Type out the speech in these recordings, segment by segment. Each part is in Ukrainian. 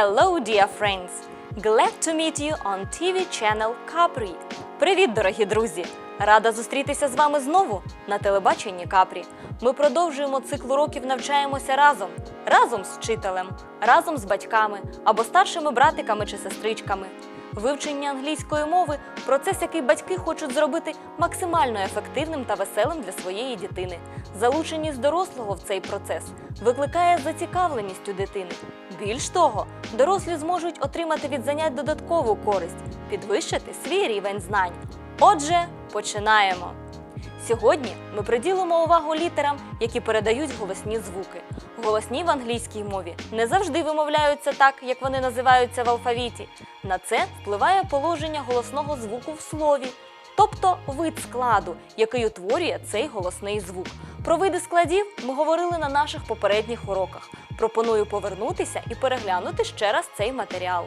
Hello, dear friends! Glad to meet you on TV channel Capri. Привіт, дорогі друзі! Рада зустрітися з вами знову на телебаченні Капрі. Ми продовжуємо цикл уроків навчаємося разом, разом з вчителем, разом з батьками або старшими братиками чи сестричками. Вивчення англійської мови процес, який батьки хочуть зробити максимально ефективним та веселим для своєї дитини. Залученість дорослого в цей процес викликає зацікавленість у дитини. Більш того, дорослі зможуть отримати від занять додаткову користь, підвищити свій рівень знань. Отже, починаємо. Сьогодні ми приділимо увагу літерам, які передають голосні звуки. Голосні в англійській мові не завжди вимовляються так, як вони називаються в алфавіті. На це впливає положення голосного звуку в слові, тобто вид складу, який утворює цей голосний звук. Про види складів ми говорили на наших попередніх уроках. Пропоную повернутися і переглянути ще раз цей матеріал.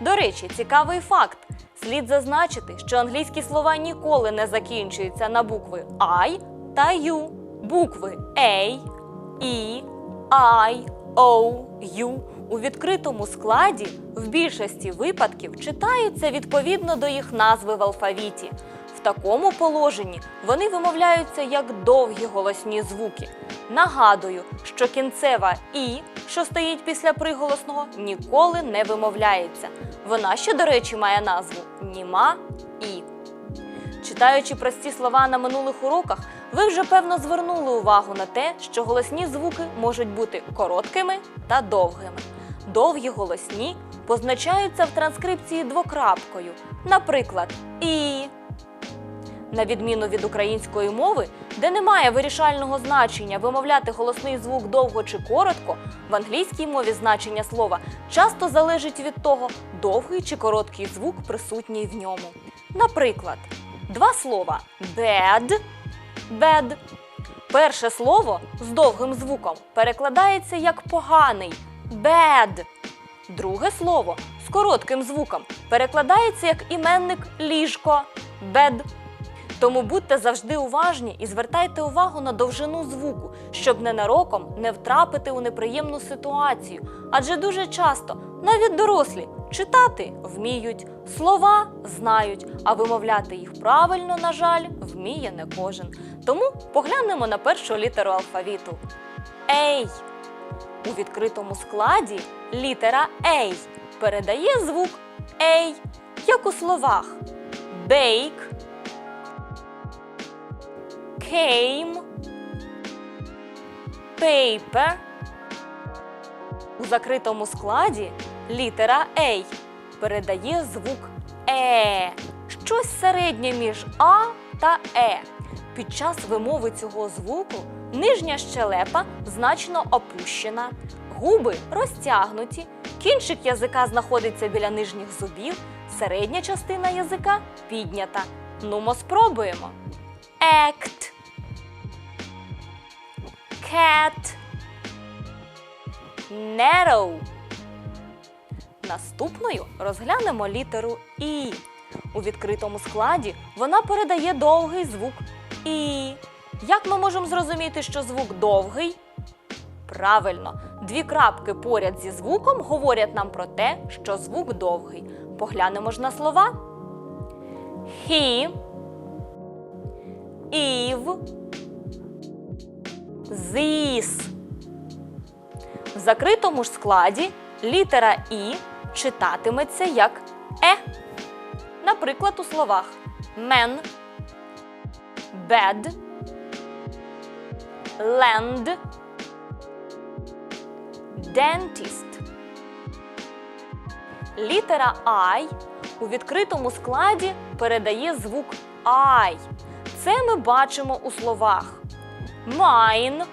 До речі, цікавий факт. Слід зазначити, що англійські слова ніколи не закінчуються на букви I та U. Букви A, E, I, O, U у відкритому складі в більшості випадків читаються відповідно до їх назви в алфавіті. В такому положенні вони вимовляються як довгі голосні звуки. Нагадую, що кінцева І, що стоїть після приголосного, ніколи не вимовляється. Вона ще, до речі, має назву Німа І. Читаючи прості слова на минулих уроках, ви вже певно звернули увагу на те, що голосні звуки можуть бути короткими та довгими. Довгі голосні позначаються в транскрипції двокрапкою, наприклад, і. На відміну від української мови, де немає вирішального значення вимовляти голосний звук довго чи коротко, в англійській мові значення слова часто залежить від того, довгий чи короткий звук присутній в ньому. Наприклад, два слова bad, bad. Перше слово з довгим звуком перекладається як поганий bad. Друге слово з коротким звуком перекладається як іменник ліжко bed. Тому будьте завжди уважні і звертайте увагу на довжину звуку, щоб ненароком не втрапити у неприємну ситуацію. Адже дуже часто навіть дорослі читати вміють, слова знають, а вимовляти їх правильно, на жаль, вміє не кожен. Тому поглянемо на першу літеру алфавіту. Ей. У відкритому складі літера Ей передає звук Ей, як у словах bake, came, paper. У закритому складі літера A передає звук Е, щось середнє між А та Е. Під час вимови цього звуку нижня щелепа значно опущена, губи розтягнуті, кінчик язика знаходиться біля нижніх зубів, середня частина язика піднята. Нумо спробуємо. Act. Cat. Narrow. Наступною розглянемо літеру І. У відкритому складі вона передає довгий звук І. Як ми можемо зрозуміти, що звук довгий? Правильно, дві крапки поряд зі звуком говорять нам про те, що звук довгий. Поглянемо ж на слова. He, Eve, this. В закритому ж складі літера І читатиметься як Е. Наприклад, у словах man, bed, land, dentist. Літера I у відкритому складі передає звук I. Це ми бачимо у словах mine,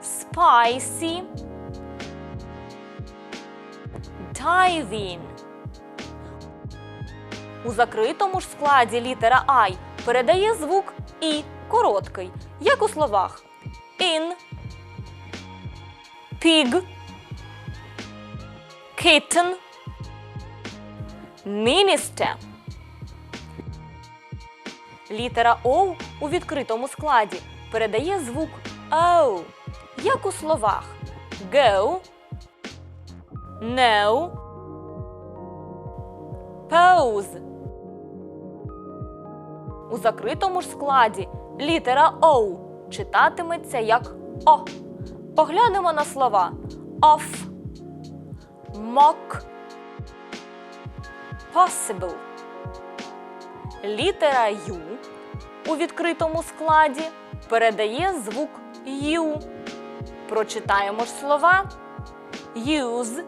spicy, diving. У закритому ж складі літера I передає звук І короткий, як у словах. In, pig, kitten, minister. Літера O у відкритому складі передає звук O, як у словах go, No. Pose. У закритому ж складі літера O читатиметься як О. Поглянемо на слова off, mock, possible. Літера U у відкритому складі передає звук U. Прочитаємо ж слова use,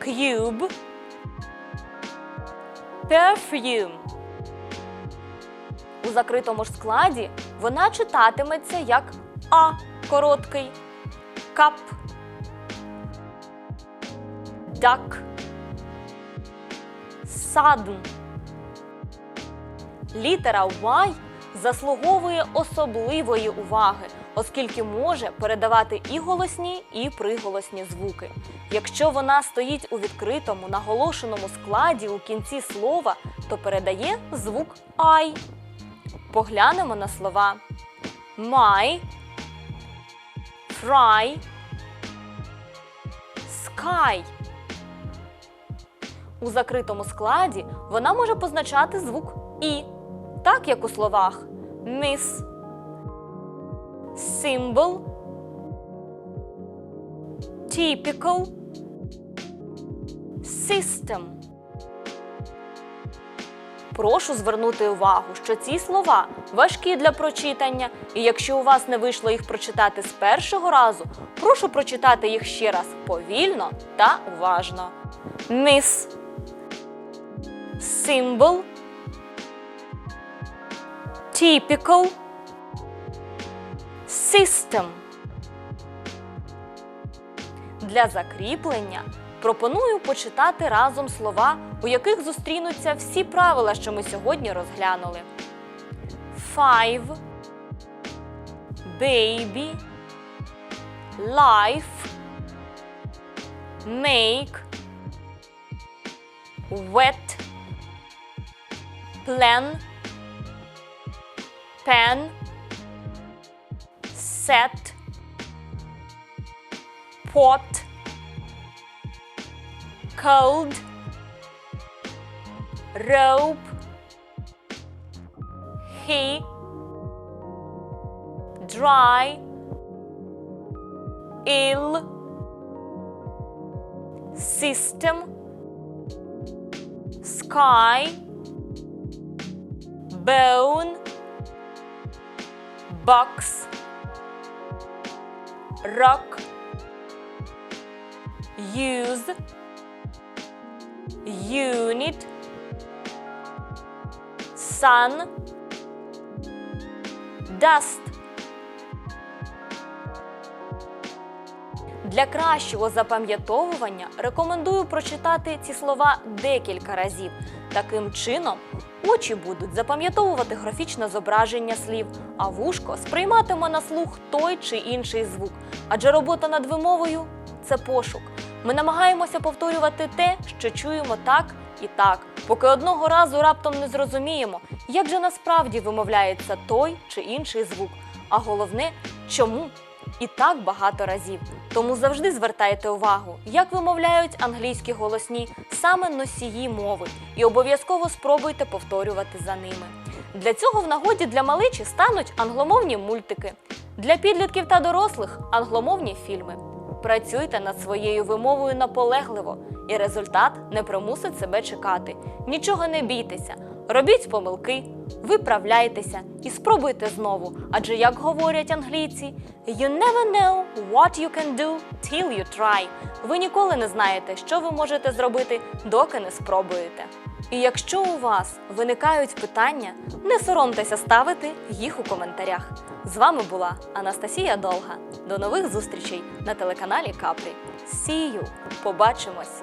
cube, perfume. У закритому ж складі вона читатиметься як А короткий, кап, duck, sudden. Літера Y заслуговує особливої уваги, оскільки може передавати і голосні, і приголосні звуки. Якщо вона стоїть у відкритому наголошеному складі у кінці слова, то передає звук I. Поглянемо на слова my, fry, sky. У закритому складі вона може позначати звук І, так як у словах. Miss, symbol, typical, system. Прошу звернути увагу, що ці слова важкі для прочитання, і якщо у вас не вийшло їх прочитати з першого разу, прошу прочитати їх ще раз повільно та уважно. Miss Symbol Typical System Для закріплення пропоную почитати разом слова, у яких зустрінуться всі правила, що ми сьогодні розглянули. Five Baby Life Make Wet Plan Pen Set Pot cold, rope, he, dry, ill, system, sky, bone, box, rock, use, unit, sun, dust. Для кращого запам'ятовування рекомендую прочитати ці слова декілька разів. Таким чином, очі будуть запам'ятовувати графічне зображення слів, а вушко сприйматиме на слух той чи інший звук. Адже робота над вимовою це пошук. Ми намагаємося повторювати те, що чуємо так і так, поки одного разу раптом не зрозуміємо, як же насправді вимовляється той чи інший звук. А головне, чому і так багато разів. Тому завжди звертайте увагу, як вимовляють англійські голосні саме носії мови, і обов'язково спробуйте повторювати за ними. Для цього в нагоді для малечі стануть англомовні мультики, для підлітків та дорослих англомовні фільми. Працюйте над своєю вимовою наполегливо, і результат не примусить себе чекати. Нічого не бійтеся, робіть помилки, виправляйтеся і спробуйте знову. Адже як говорять англійці, you never know what you can do till you try. Ви ніколи не знаєте, що ви можете зробити, доки не спробуєте. І якщо у вас виникають питання, не соромтеся ставити їх у коментарях. З вами була Анастасія Долга. До нових зустрічей на телеканалі Капрі. See you! Побачимось!